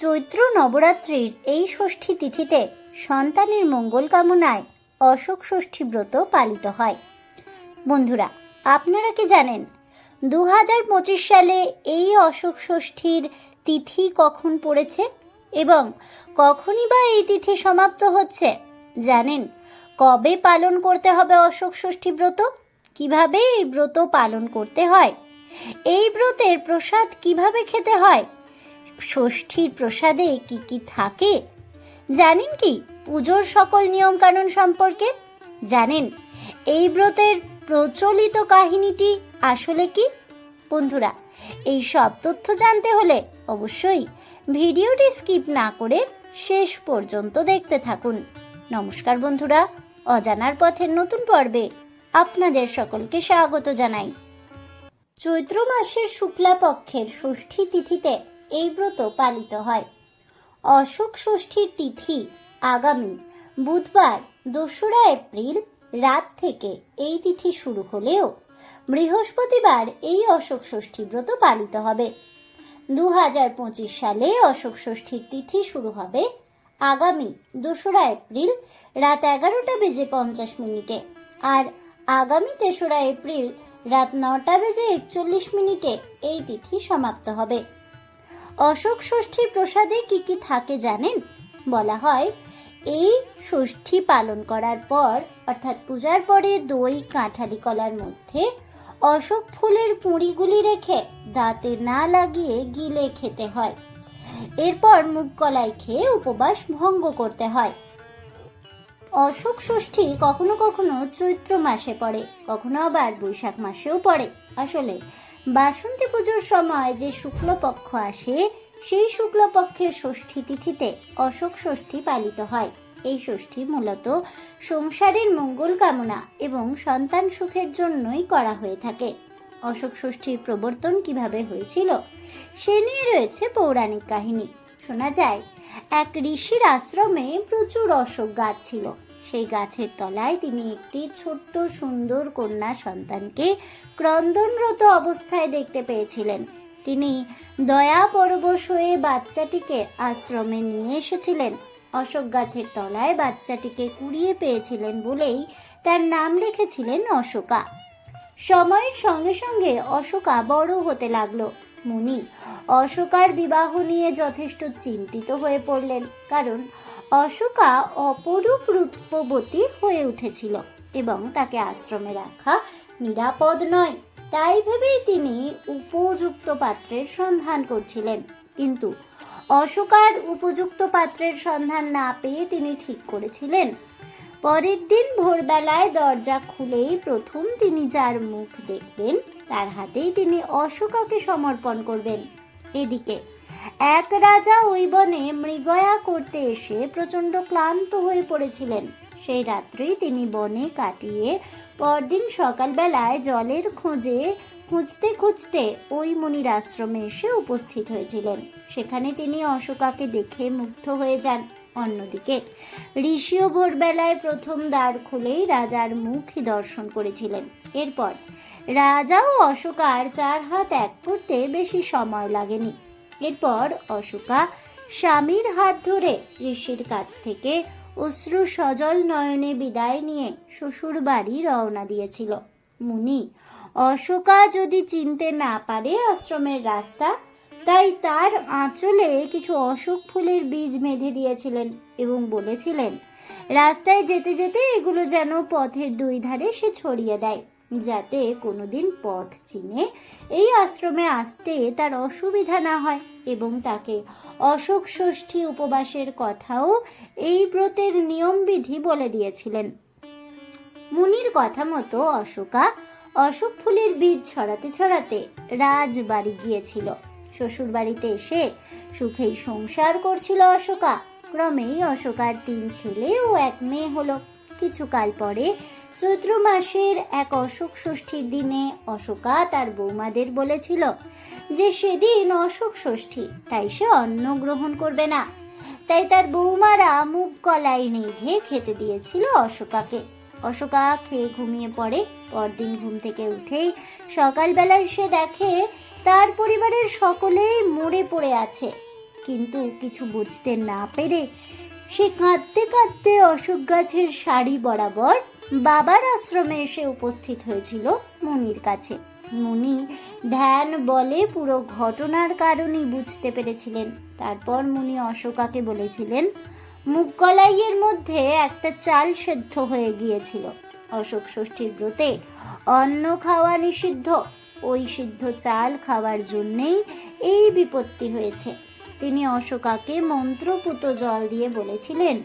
চৈত্র নবরাত্রির এই ষষ্ঠী তিথিতে সন্তানের মঙ্গল কামনায় অশোক ষষ্ঠী ব্রত পালিত হয়। বন্ধুরা, আপনারা কি জানেন দু হাজার পঁচিশ সালে এই অশোক ষষ্ঠীর তিথি কখন পড়েছে এবং কখনই বা এই তিথি সমাপ্ত হচ্ছে? জানেন, কবে পালন করতে হবে অশোক ষষ্ঠী ব্রত? কীভাবে এই ব্রত পালন করতে হয়? এই ব্রতের প্রসাদ কীভাবে খেতে হয়? ষষ্ঠীর প্রসাদে কি কি থাকে? জানেন কি পুজোর সকল নিয়মকানুন সম্পর্কে? জানেন, এই ব্রতের প্রচলিত কাহিনীটি আসলে কি? বন্ধুরা, এই সব তথ্য জানতে হলে অবশ্যই ভিডিওটি স্কিপ না করে শেষ পর্যন্ত দেখতে থাকুন। নমস্কার বন্ধুরা, অজানার পথের নতুন পর্বে আপনাদের সকলকে স্বাগত জানাই। চৈত্র মাসের শুক্লা পক্ষের ষষ্ঠী তিথিতে এই ব্রত পালিত হয়। অশোক ষষ্ঠীর তিথি আগামী বুধবার দোসরা এপ্রিল রাত থেকে এই তিথি শুরু হলেও বৃহস্পতিবার এই অশোক ষষ্ঠী ব্রত পালিত হবে। দু হাজার পঁচিশ সালে অশোক ষষ্ঠীর তিথি শুরু হবে আগামী দোসরা এপ্রিল রাত এগারোটা বেজে পঞ্চাশ মিনিটে আর আগামী তেসরা এপ্রিল রাত নটা বেজে একচল্লিশ মিনিটে এই তিথি সমাপ্ত হবে। অশোক ষষ্ঠীর প্রসাদে কি কি থাকে জানেন? বলা হয়, এই ষষ্ঠী পালন করার পর, অর্থাৎ পূজার পরে দই, কাঁঠালি কলার মধ্যে অশোক ফুলের পুঁড়িগুলি রেখে দাঁতে না লাগিয়ে গিলে খেতে হয়। এরপর মুগ কলাই খেয়ে উপবাস ভঙ্গ করতে হয়। অশোক ষষ্ঠী কখনো কখনো চৈত্র মাসে পড়ে, কখনো আবার বৈশাখ মাসেও পড়ে। আসলে বাসন্তী পুজোর সময় যে শুক্লপক্ষ আসে, সেই শুক্লপক্ষের ষষ্ঠী তিথিতে অশোক ষষ্ঠী পালিত হয়। এই ষষ্ঠী মূলত সংসারের মঙ্গল কামনা এবং সন্তান সুখের জন্যই করা হয়ে থাকে। অশোক ষষ্ঠীর প্রবর্তন কীভাবে হয়েছিল, সে নিয়ে রয়েছে পৌরাণিক কাহিনী। শোনা যায়, এক ঋষির আশ্রমে প্রচুর অশোক গাছ ছিল। সেই গাছের তলায় তিনি একটি ছোট্ট সুন্দর কন্যা সন্তানকে ক্রন্দনরত অবস্থায় দেখতে পেয়েছিলেন। তিনি দয়া পরবশ হয়ে বাচ্চাটিকে আশ্রমে নিয়ে এসেছিলেন। অশোক গাছের তলায় বাচ্চাটিকে কুড়িয়ে পেয়েছিলেন বলেই তার নাম রেখেছিলেন অশোকা। সময়ের সঙ্গে সঙ্গে অশোকা বড় হতে লাগল। মুনি অশোকার বিবাহ নিয়ে যথেষ্ট চিন্তিত হয়ে পড়লেন, কারণ অশোকা অপরূপ রূপবতী হয়ে উঠেছিল এবং তাকে আশ্রমে রাখা নিরাপদ নয়। তাই ভেবেই তিনি উপযুক্ত পাত্রের সন্ধান করছিলেন। কিন্তু অশোকার উপযুক্ত পাত্রের সন্ধান না পেয়ে তিনি ঠিক করেছিলেন। পরের দিন ভোরবেলায় দরজা খুলেই প্রথম তিনি যার মুখ দেখবেন, তার হাতেই তিনি অশোকাকে সমর্পণ করবেন। এদিকে এক রাজা ওই বনে মৃগয়া করতে এসে প্রচণ্ড ক্লান্ত হয়ে পড়েছিলেন। সেই রাত্রেই তিনি বনে কাটিয়ে পরদিন সকালবেলায় জলের খোঁজে খুঁজতে খুঁজতে ওই মুনির আশ্রমে এসে উপস্থিত হয়েছিলেন। সেখানে তিনি অশোকাকে দেখে মুগ্ধ হয়ে যান। অন্যদিকে ঋষিও ভোরবেলায় প্রথম দ্বার খুলেই রাজার মুখ দর্শন করেছিলেন। এরপর রাজা ও অশোকার চার হাত এক করতে বেশি সময় লাগেনি। এরপর অশোকা স্বামীর হাত ধরে ঋষির কাছ থেকে অশ্রু সজল নয়নে বিদায় নিয়ে শ্বশুর বাড়ি রওনা দিয়েছিল। মুনি, অশোকা যদি চিনতে না পারে আশ্রমের রাস্তা, তাই তার আঁচলে কিছু অশোক ফুলের বীজ বেঁধে দিয়েছিলেন এবং বলেছিলেন, রাস্তায় যেতে যেতে এগুলো যেন পথের দুই ধারে সে ছড়িয়ে দেয়। যাতে কোনোদিন পথ চিনে এই আশ্রমে আসতে তার অসুবিধা না হয় এবং তাকে অশোক ষষ্ঠী উপবাসের কথাও এই ব্রতের নিয়মবিধি বলে দিয়েছিলেন। মুনির কথা মতো অশোকা অশোক ফুলের বীজ ছড়াতে ছড়াতে রাজবাড়ি গিয়েছিল। শ্বশুর বাড়িতে এসে সুখেই সংসার করছিল অশোকা। ক্রমেই অশোকার তিন ছেলে ও এক মেয়ে হলো। কিছুকাল পরে চৈত্র মাসের এক অশোক ষষ্ঠীর দিনে অশোকা তার বৌমাদের বলেছিল যে সেদিন অশোক ষষ্ঠী, তাই সে অন্ন গ্রহণ করবে না। তাই তার বৌমারা মুখ কলাই নিধে খেতে দিয়েছিল অশোকাকে। অশোকা খেয়ে ঘুমিয়ে পড়ে। পরদিন ঘুম থেকে উঠেই সকালবেলায় সে দেখে তার পরিবারের সকলেই মরে পড়ে আছে। কিন্তু কিছু বুঝতে না পেরে সে কাঁদতে কাঁদতে অশোক গাছের শাড়ি বরাবর বাবার আশ্রমে এসে উপস্থিত হয়েছিল মনির কাছে। মুনি ধ্যান, বলে পুরো ঘটনার কারণই বুঝতে পেরেছিলেন। তারপর মুনি অশোকাকে বলেছিলেন, মুখ কলাইয়ের মধ্যে একটা চাল সেদ্ধ হয়ে গিয়েছিল। অশোক ষষ্ঠীর ব্রতে অন্ন খাওয়া নিষিদ্ধ। ওই সিদ্ধ চাল খাওয়ার জন্যেই এই বিপত্তি হয়েছে। তিনি অশোকাকে মন্ত্রপুত জল দিয়ে বলেছিলেন,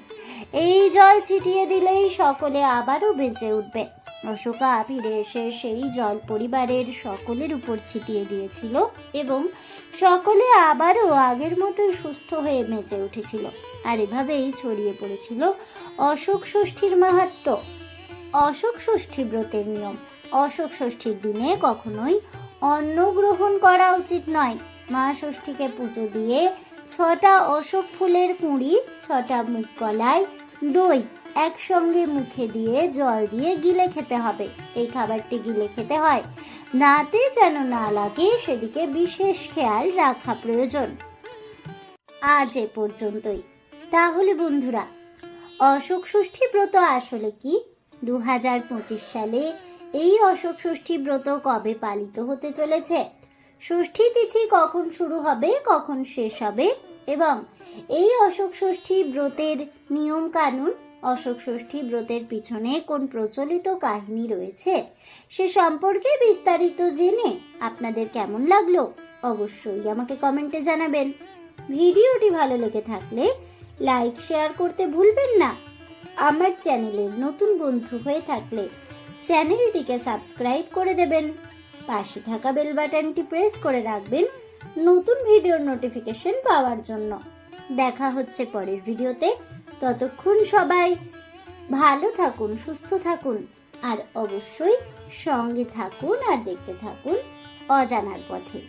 এই জল ছিটিয়ে দিলেই সকলে আবারও বেঁচে উঠবে। অশোকা ফিরে এসে সেই জল পরিবারের সকলের উপর ছিটিয়ে দিয়েছিল এবং সকলে আবারও আগের মতোই সুস্থ হয়ে বেঁচে উঠেছিল। আর এভাবেই ছড়িয়ে পড়েছিল অশোক ষষ্ঠীর মাহাত্ম্য অশোক ষষ্ঠী ব্রতের নিয়ম। অশোক ষষ্ঠীর দিনে কখনোই অন্ন গ্রহণ করা উচিত নয়। মা ষষ্ঠীকে পুজো দিয়ে ছটা অশোক ফুলের কুঁড়ি, ছটা মুখ কলাই, দই একসঙ্গে মুখে দিয়ে জল দিয়ে গিলে খেতে হবে। এই খাবারটি গিলে খেতে হয়। নাতে যেন না লাগে, সেদিকে বিশেষ খেয়াল রাখা প্রয়োজন। আজ এ পর্যন্তই। তাহলে বন্ধুরা, অশোক ষষ্ঠী ব্রত আসলে কি? দু হাজার পঁচিশ সালে এই অশোক ষষ্ঠী ব্রত কবে পালিত হতে চলেছে? ষষ্ঠী তিথি কখন শুরু হবে, কখন শেষ হবে এবং এই অশোক ষষ্ঠী ব্রতের নিয়ম কানুন অশোক ষষ্ঠী ব্রতের পিছনে কোন প্রচলিত কাহিনী রয়েছে সে সম্পর্কে বিস্তারিত জেনে আপনাদের কেমন লাগল অবশ্যই আমাকে কমেন্টে জানাবেন। ভিডিওটি ভালো লেগে থাকলে লাইক, শেয়ার করতে ভুলবেন না। আমার চ্যানেলের নতুন বন্ধু হয়ে থাকলে চ্যানেলটিকে সাবস্ক্রাইব করে দেবেন। পাশে থাকা বেল বাটনটি প্রেস করে রাখবেন নতুন ভিডিওর নোটিফিকেশন পাওয়ার জন্য। দেখা হচ্ছে পরের ভিডিওতে। ততক্ষণ সবাই ভালো থাকুন, সুস্থ থাকুন, আর অবশ্যই সঙ্গে থাকুন আর দেখতে থাকুন অজানার পথে।